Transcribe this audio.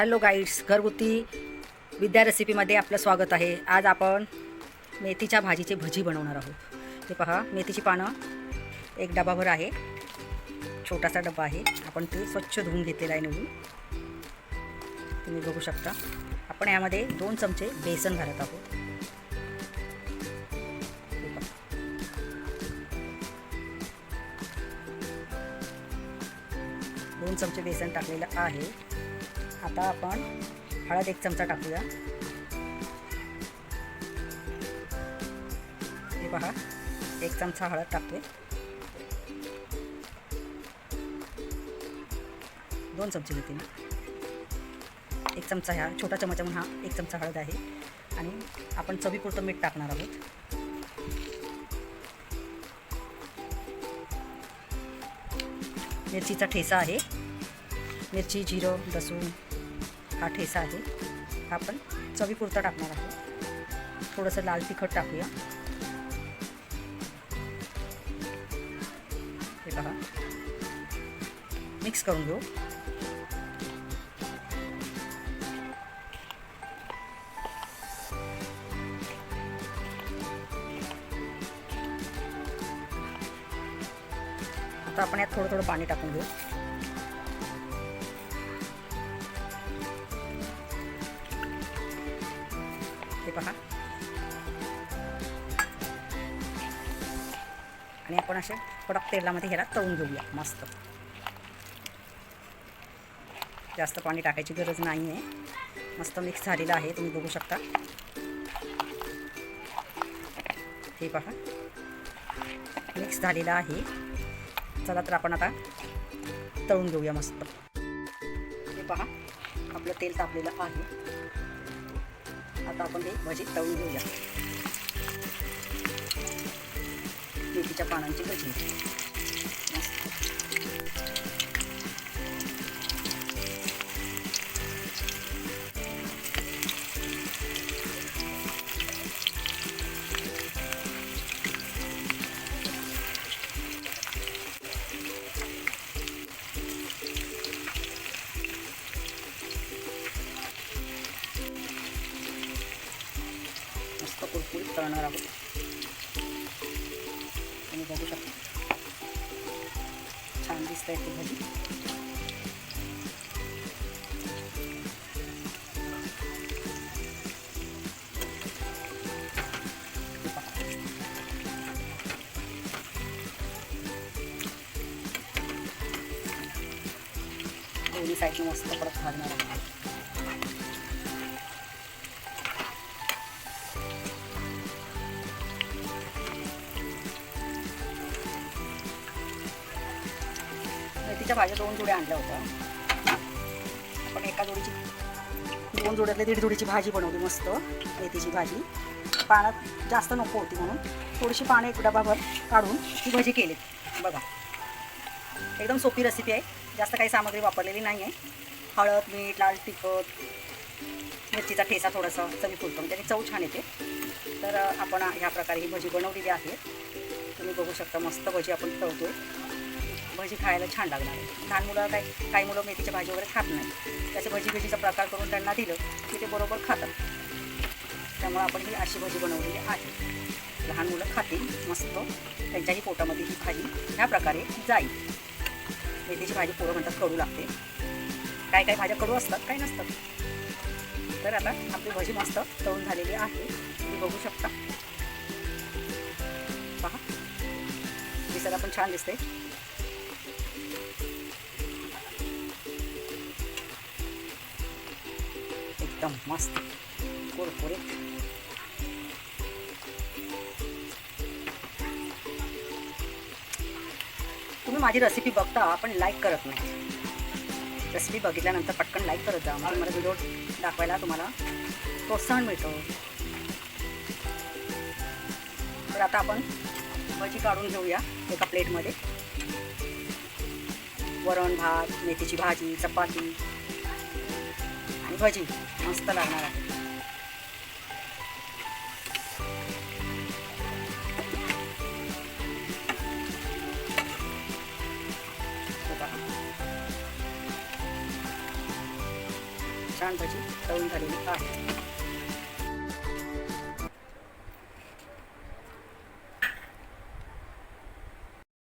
Hello guides घरगुती विद्या रेसिपीमध्ये आपलं स्वागत आहे. आज आपण मेथीच्या भाजीची भजी बनवणार आहोत. हे पहा मेथीची पानं एक डबाभर आहे. छोटासा डबा आहे. आपण ते स्वच्छ धुवून घेतलेला आहे निवडून तुम्ही बघू शकता. आपण यामध्ये दोन चमचे बेसन घालत आहोत. दोन चमचे बेसन टाकलेलं आहे. आता आपण हळद एक चमचा टाकूया. हे पहा एक चमचा हळद टाकते. दोन चमचे घेते मी. एक चमचा ह्या छोटा चमचा म्हणून हा एक चमचा हळद आहे. आणि आपण चवीपुरतं मीठ टाकणार आहोत. मिरचीचा ठेसा आहे. मिरची जिरं लसूण हा ठेसा आहे. हा आपण चवीपुरता टाकणार आहोत. थोडंसं लाल तिखट टाकूया. हे बघा. मिक्स करून घेऊ. आता आपण यात थोडं थोडं पाणी टाकून घेऊ. हे पहा. आणि आपण असे कडक तेलामध्ये ह्याला तळून घेऊया मस्त. जास्त पाणी टाकायची गरज नाही आहे मस्त मिक्स झालेलं आहे तुम्ही बघू शकता. हे पहा. मिक्स झालेलं आहे. चला तर आपण आता तळून घेऊया मस्त. हे पहा आपलं तेल तापलेलं आहे. आता आपण ते भजी तळून घेऊया. मेथीच्या पानांची भजी. मस्त कुरकुरीत आहोत. तुम्ही बघू शकता. छान दिसत आहे ती भाजी दोन्ही साईडने मस्त परत भाजणार आहे मेथीच्या भाज्या दोन जोड्या आणल्या होत्या. आपण एका जोडीची दोन जोड्यातल्या दीड जोडीची भाजी बनवली मस्त मेथीची भाजी. पाण्यात जास्त नको होती म्हणून थोडीशी पाणी एक डबाभर काढून ती भजी केली. बघा. एकदम सोपी रेसिपी आहे. जास्त काही सामग्री वापरलेली नाही आहे हळद मीठ लाल तिखट मिरचीचा ठेसा थोडासा चवी फुलतो त्याने चव छान येते. तर आपण ह्या प्रकारे ही भजी बनवलेली आहे. तुम्ही बघू शकता मस्त भजी आपण ठेवतो भजी खायला छान लागणार आहे. लहान मुलं काही काही मुलं मेथीची भाजी वगैरे खात नाही. त्याचं भजी भजीचा प्रकार करून त्यांना दिलं की ते बरोबर खातात. त्यामुळे आपण ही अशी भजी बनवलेली आहे. लहान मुलं खातील मस्त. त्यांच्याही पोटामध्ये ही भाजी ह्या प्रकारे जाईल. मेथीची भाजी पोरं म्हणतात कडू लागते. काय काय भाज्या कडू असतात काही नसतात. तर आता आपली भजी मस्त तळून झालेली आहे. तुम्ही बघू शकता. पहा. दिसायला पण छान दिसते एकदम मस्त. कुरकुरीत तुम्ही माझी रेसिपी बघता पण लाईक करत नाही. रेसिपी बघितल्यानंतर पटकन लाईक करत जा. मला मला व्हिडिओ दाखवायला तुम्हाला प्रोत्साहन मिळतं. तर आता आपण भजी काढून घेऊया एका प्लेटमध्ये वरण भात मेथीची भाजी चपाती. भजी. मस्त लागणार आहे. छान भजी तळून झालेली आहे.